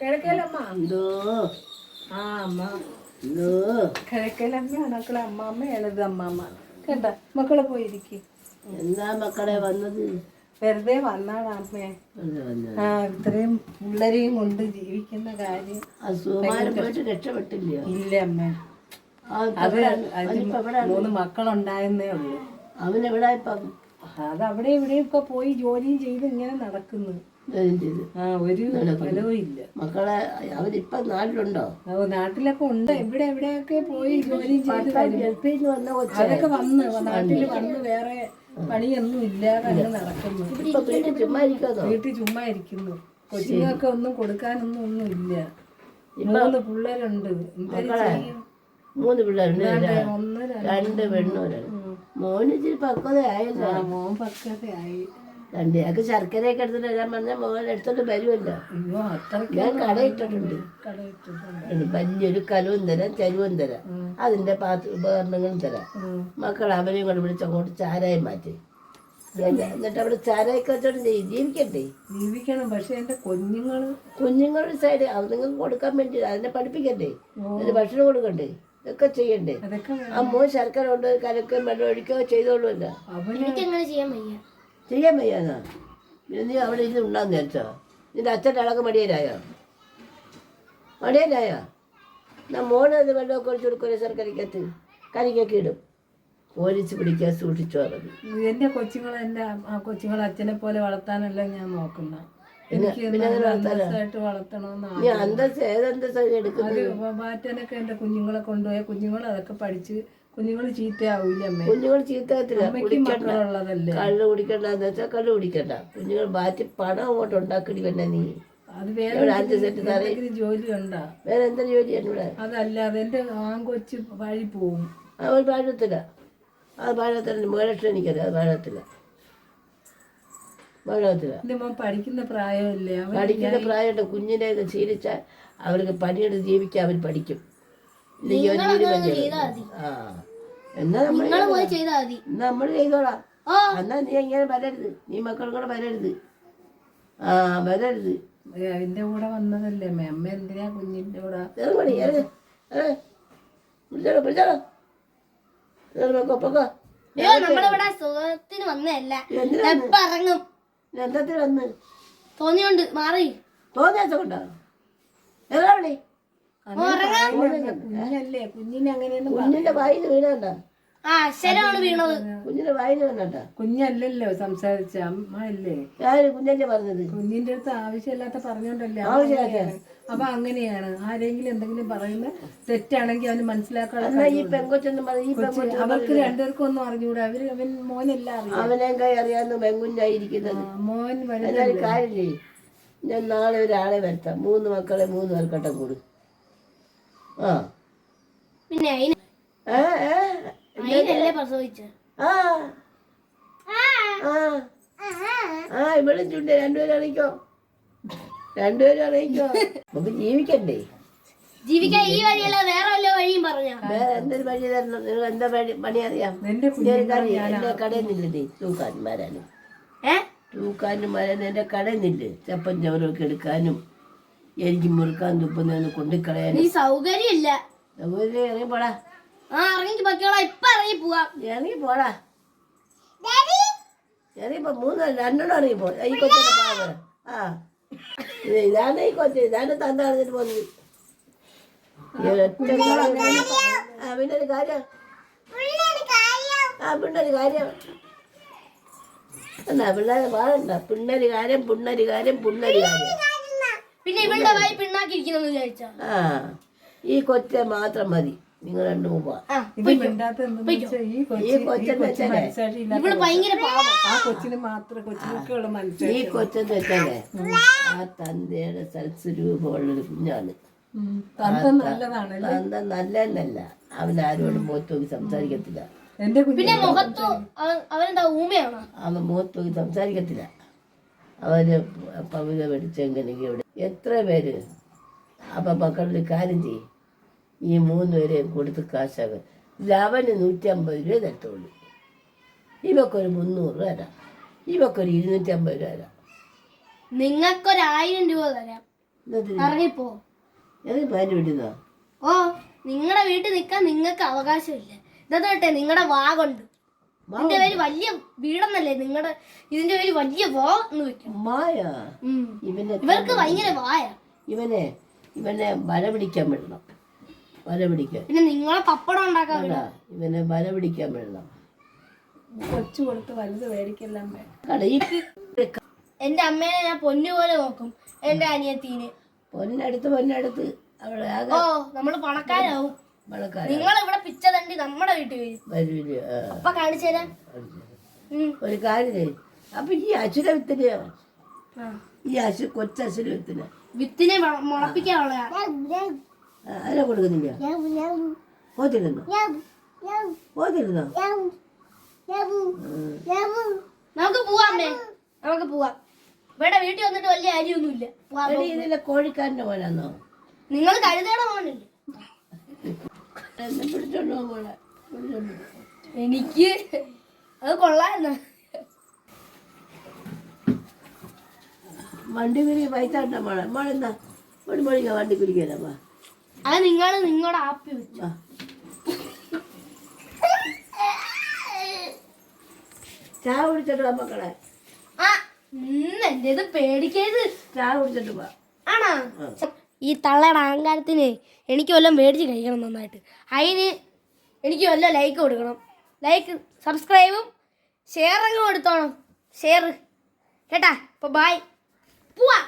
കിഴക്കേലമ്മ എന്തോ? ആ അമ്മ. എന്തോ? കിഴക്കേലമ്മയാണ് മക്കളെ. അമ്മാമ്മയാണിത് അമ്മാമ്മ. കേട്ട? മക്കളെ പോയിരിക്കും. എന്താ മക്കളെ വന്നത്? വെറുതെ വന്നാണ് അമ്മേ. ആ ഇത്രയും പിള്ളേരെയും കൊണ്ട് ജീവിക്കുന്ന കാര്യം രക്ഷപ്പെട്ടില്ല? ഇല്ല അമ്മേ. അത് മൂന്ന് മക്കളുണ്ടായിരുന്നേ ഉള്ളൂ. അവനെവിടെ ഇപ്പം? അത് അവിടെ ഇവിടെയും ഒക്കെ പോയി ജോലിയും ചെയ്ത് ഇങ്ങനെ നടക്കുന്നു. ജോലി ആ ഒരു ഫലവും ഇല്ല. മക്കളെ അവനിപ്പം നാട്ടിലുണ്ടോ? ഓ നാട്ടിലൊക്കെ ഉണ്ട്. ഇവിടെ എവിടെയൊക്കെ പോയി ജോലിയും ചെയ്ത് അതൊക്കെ വന്ന് നാട്ടിൽ വന്ന്. വേറെ പണിയൊന്നും ഇല്ലാതെ അങ്ങ് നടക്കുന്നു. വീട്ടിൽ ചുമ്മാ ഇരിക്കുന്നു. കൊച്ചിനൊക്കെ ഒന്നും കൊടുക്കാനൊന്നും ഒന്നും ഇല്ല. മൂന്ന് പിള്ളേരുണ്ട്. മൂന്ന് പിള്ളേരുണ്ട്. ഒന്ന് രണ്ട് രണ്ട് പെണ്ണൂരാണ് മോന് ഇച്ചിരി പക്വതയായില്ല മോൻ പക്വതയായി. രണ്ട് ഞങ്ങൾക്ക് ശർക്കരയൊക്കെ എടുത്തിട്ട് വരാൻ പറഞ്ഞാൽ മോൻ എടുത്തോണ്ട് വരുമല്ലോ ഞാൻ കട ഇട്ടിട്ടുണ്ട് വലിയൊരു കലവും തരാം ചരുവും തരാം. അതിന്റെ പാത്ര ഉപകരണങ്ങളും തരാം. മക്കൾ അവരെയും കൊണ്ട് വിളിച്ച് അങ്ങോട്ട് ചാരായം മാറ്റി. എന്നിട്ട് അവിടെ ചാരായൊക്കെ വെച്ചോണ്ട് ജീവിക്കണ്ടേ ജീവിക്കട്ടെ. ജീവിക്കണം പക്ഷെ എന്റെ കുഞ്ഞുങ്ങൾ കുഞ്ഞുങ്ങളുടെ സൈഡ് അത് നിങ്ങൾക്ക് കൊടുക്കാൻ വേണ്ടി അതിനെ പഠിപ്പിക്കണ്ടേ? അതിന് ഭക്ഷണം കൊടുക്കണ്ടേ? ഇതൊക്കെ ചെയ്യണ്ടേ? ആ മോൻ ശർക്കര കൊണ്ട് കലക്കുകയും വെള്ളം ഒഴിക്കുകയോ ചെയ്തോളൂല്ലോ അങ്ങനെ ചെയ്യാൻ വയ്യ. ചെയ്യാൻ വയ്യാന്നാ? പിന്നെ നീ അവിടെ ഇരുന്ന് ഉണ്ടാന്ന് വിചാരിച്ചോ നിന്റെ അച്ഛന്റെ അളക്ക് മടിയനായോ? മടിയനായോ? എന്നാ മോനെ അത് വെള്ളമൊക്കെ ഒഴിച്ചു കൊടുക്കൂലേ ശർക്കരക്കകത്ത് കരിക്കൊക്കെ ഇടും. പോലീസ് പിടിക്കാൻ സൂക്ഷിച്ചു പറഞ്ഞു എന്റെ കൊച്ചുങ്ങളെ എന്റെ ആ കൊച്ചുങ്ങളെ അച്ഛനെ പോലെ വളർത്താനല്ല ഞാൻ നോക്കുന്ന. അന്തസ് ഏതന്തസ് എടുക്കുന്നത്? അത് മാറ്റാനൊക്കെ എന്റെ കുഞ്ഞുങ്ങളെ കൊണ്ടുപോയ കുഞ്ഞുങ്ങൾ അതൊക്കെ പഠിച്ച് കുഞ്ഞുങ്ങൾ ചീത്തയാവൂല അമ്മേ? കുഞ്ഞുങ്ങൾ ചീത്തകത്തില്ല കള്ളു കുടിക്കണ്ട. മക്കളുള്ളതല്ലേ? കള്ള് കുടിക്കണ്ടെന്ന് വെച്ചാൽ കള്ള് കുടിക്കണ്ട. കുഞ്ഞുങ്ങൾ മാറ്റി പണം അങ്ങോട്ട് ഉണ്ടാക്കടി പിന്നെ നീ. അത് വേറെ അഞ്ച് സെറ്റ് ജോലി ഉണ്ടാ? വേറെ എന്താ ജോലിയാണ് ഇവിടെ? അതല്ലാതെ എന്റെ ആൺകൊച്ച് വഴി പോവും. അവൾ പാഴത്തില്ല അത് പാഴത്തില്ല മുഖലക്ഷം എനിക്കറിയാം. അത് പാഴത്തില്ല മോൻ പഠിക്കുന്ന പ്രായമല്ലേ? അവൻ പഠിക്കുന്ന പ്രായമുണ്ട്. കുഞ്ഞിനെ ഇത് ശീലിച്ചാൽ അവർക്ക് പണിയെടുത്ത് ജീവിക്കാൻ അവർ പഠിക്കും. ഇല്ലെങ്കിൽ ഒരു വീട് പണിയെടുക്കും. ആ. എന്നാ നമ്മൾ നിങ്ങൾ പോയി ചെയ്താൽ നമ്മൾ ചെയ്തോളാം. എന്നാ നീ ഇങ്ങനെ വരരുത്. നീ മക്കളും കൂടെ വരരുത്. ആ വരരുത്. അതിന്റെ കൂടെ വന്നതല്ലേ? അമ്മ അമ്മ എന്തിനാ കുഞ്ഞിന്റെ കൂടെ? ഇറങ്ങി ഇറങ്ങി. പിടിച്ചോളൂ പിടിച്ചോളൂ. പൊക്കോ പൊക്കോ. അയ്യോ നമ്മളിവിടെ സുഖത്തിന് വന്നതല്ല. ഇറങ്ങും. എന്തത്തിന് വന്ന് തോന്നിയോണ്ട് മാറി. തോന്നിയാച്ച കൊണ്ടോ എവിടെ കുഞ്ഞല്ലേ കുഞ്ഞിനെ അങ്ങനെയൊന്നും കുഞ്ഞിന്റെ വായിന്ന് വീണണ്ട വീണത്. കുഞ്ഞിന്റെ വായിന്ന് വീണണ്ട കുഞ്ഞല്ലല്ലോ സംസാരിച്ച അമ്മ അല്ലേ കുഞ്ഞല്ലേ പറഞ്ഞത്? കുഞ്ഞിന്റെ അടുത്ത് ആവശ്യമില്ലാത്ത പറഞ്ഞോണ്ടല്ലേ ആവശ്യമില്ലാത്ത. അപ്പൊ അങ്ങനെയാണ്. ആരെങ്കിലും എന്തെങ്കിലും പറയുന്ന തെറ്റാണെങ്കിൽ അവന് മനസ്സിലാക്കാൻ എന്നാ ഈ പെങ്കൊച്ചൊന്നും ഈ പെങ്കൊച്ച അവർക്ക് രണ്ടുപേർക്കും ഒന്നും അറിഞ്ഞൂടാ. അവർ അവൻ മോനെല്ലാം അറിയാം. അവനെ കൈ അറിയാവുന്ന പെങ്കുഞ്ഞായിരിക്കുന്നത് മോൻ വലുത് എന്നാലും കാര്യമില്ലേ? ഞാൻ നാളെ ഒരാളെ വരുത്താം. മൂന്ന് മക്കളെ മൂന്ന് പേർക്കട്ടം കൂടു. ആ. പിന്നെ ആ. ആ. ആ. ഇവിടെ ചുണ്ട്. രണ്ടുപേരാണിക്കോ രണ്ടുപേരും അറിയിക്കോ. നമുക്ക് ജീവിക്കണ്ടേ? ജീവിക്കാൻ ഈ വഴിയല്ല വേറെ വല്ല വഴിയും പറഞ്ഞ. വേറെ എന്തൊരു പണി തരണം? നിങ്ങൾ എന്താ പണി പണി അറിയാം? എന്റെ കടയിൽ നിന്നില്ലേ? തൂക്കാന്മാരാണ് തൂക്കാന്മാരാണ് എന്റെ കടയിൽ നിന്നില്ലേ? ചപ്പൻ ചവറൊക്കെ എടുക്കാനും എനിക്ക് മുറുക്കാൻ തുപ്പുന്ന കൊണ്ടുകളയാനും. നീ സൗകര്യമില്ല. സൗകര്യം ഇറങ്ങി പോടാ. ആ ഇറങ്ങി പൊക്കോളാം ഇപ്പൊ ഇറങ്ങി പോവാം. ഇറങ്ങി പോടാ. ഇറങ്ങിപ്പോ മൂന്ന് രണ്ടെണ്ണം ഇറങ്ങി പോ. ഈ കൊച്ചിന്റെ പാവ ആ. ഇതാണ് ഈ കൊച്ച് ഇതാണ് തന്ത പോകുന്നത് പിന്നെ ഒരു കാര്യം. ആ പിന്നൊരു കാര്യം. എന്നാ പിള്ളേരെ പാടണ്ട? പിന്നൊരു കാര്യം പിന്നൊരു കാര്യം പിന്നൊരു കാര്യം. പിന്നെ ഇവളുടെ വായി പിണ്ണാക്കിയിരിക്കുന്നു ആ ഈ കൊച്ചെ മാത്രം മതി. നിങ്ങൾ രണ്ടു ഈ കൊച്ചൻ കൊച്ചെന്ന് വെച്ചാലേ ഇവൾ ഭയങ്കര പാവം. ആ കൊച്ചിന് മാത്രം ഈ കൊച്ചെന്ന് വെച്ചാലേ ആ തന്തയുടെ സൽസ്വരൂപമുള്ളൊരു കുഞ്ഞാണ്. തന്ത നല്ലതാണ് തന്ത നല്ലതല്ല. അവൻ ആരോടും മുഖത്ത് നോക്കി സംസാരിക്കത്തില്ല. എന്റെ മുഖത്തു അവൻ- അവനെന്താ ഊമയാണോ? അവൻ മുഖത്ത് നോക്കി സംസാരിക്കത്തില്ല. അവന് പവിത പഠിച്ചെങ്കിലെങ്കിൽ ഇവിടെ എത്ര പേര്? അപ്പം മക്കളുടെ കാര്യം ചെയ്യും. ഈ മൂന്ന് പേരെയും കൊടുത്ത് കാശാകും അവന് നൂറ്റമ്പത് രൂപ തരത്തുള്ളൂ. ഇവക്കൊരു മുന്നൂറ് രൂപ തരാം. ഇവക്കൊരു ഇരുന്നൂറ്റമ്പത് രൂപ തരാം. നിങ്ങൾക്കൊരായിരം രൂപ തരാം. ഇറങ്ങിപ്പോ. വിടുന്നോ ഓ നിങ്ങളുടെ വീട്ടിൽ നിൽക്കാൻ നിങ്ങൾക്ക് അവകാശമില്ല. ഇതോട്ടെ നിങ്ങളുടെ വാഗുണ്ട്. ഇതിന്റെ പേര് വലിയ വീടെന്നല്ലേ നിങ്ങളുടെ ഇതിന്റെ പേര് വലിയ വാ എന്ന് വെക്കും. മായ. ഇവനെ ഇവർക്ക് ഭയങ്കര വായ. ഇവനെ ഇവനെ വല പിടിക്കാൻ വിടണം. വല പിടിക്കാൻ പിന്നെ നിങ്ങളെ പപ്പടം ഉണ്ടാക്കാൻ അതാ ഇവനെ വല പിടിക്കാൻ വിടണം. കൊച്ചു കൊടുത്ത് വലുത് മേടിക്കെല്ലാം വേണം എന്റെ അമ്മേനെ ഞാൻ പൊന്നു പോലെ നോക്കും. എന്റെ അനിയത്തീന്. പൊന്നടുത്ത് പൊന്നടുത്ത്. അവളെ ആകെ ഓ നമ്മൾ പണക്കാരാവും. നിങ്ങൾ ഇവിടെ പിച്ച തണ്ടി നമ്മുടെ വീട്ടിൽ വരും. വരൂല ആ, അപ്പൊ കാണിച്ചു തരാം. ഉം. ഒരു കാര്യം ചെയ്യ്. അപ്പൊ ഈ അശുര വിത്തിനെയോ? ആ. ഈ അശു കൊച്ചു വിത്തിനെ? വിത്തിനെ വള- മുളപ്പിക്കാനുള്ള അതിനെ കൊടുക്കുന്നില്ല പോത്തിരുന്നോ? പോത്തിരുന്നോ? നമുക്ക് പോവാമേ നമുക്ക് പോവാം. ഇവിടെ വീട്ടിൽ വന്നിട്ട് വലിയ അരിയൊന്നുമില്ല ഇല്ല ഇതിലെ കോഴിക്കാരന്റെ പോലാന്നോ നിങ്ങൾ കഴുതയുടെ പോകണില്ലേ പിടിച്ചോണ്ടോ പോലെ എനിക്ക് അത് കൊള്ളായിരുന്നു വണ്ടി കുരി പൈസ ഉണ്ടോ മോളെ? മോളെന്താ? ഒരു മണിക്കാ വണ്ടി കുരിക്കാനമ്മ അത് നിങ്ങൾ നിങ്ങളുടെ ആപ്പി വെച്ചു. ചായ കുടിച്ചിട്ട് മക്കളെ. ആ ഇന്ന് എന്റെ ഇത് പേടിക്കരുത് ചായ കുടിച്ചിട്ട് പോ ആണോ? ഈ തള്ളയുടെ അഹങ്കാരത്തിന് എനിക്ക് വല്ലതും മേടിച്ച് കഴിക്കണം നന്നായിട്ട്. അതിന് എനിക്ക് വല്ല ലൈക്ക് കൊടുക്കണം. ലൈക്ക് സബ്സ്ക്രൈബും ഷെയർ അങ്ങ് കൊടുത്തോണം. ഷെയർ കേട്ടാ? അപ്പോൾ ബായ് പോവാ.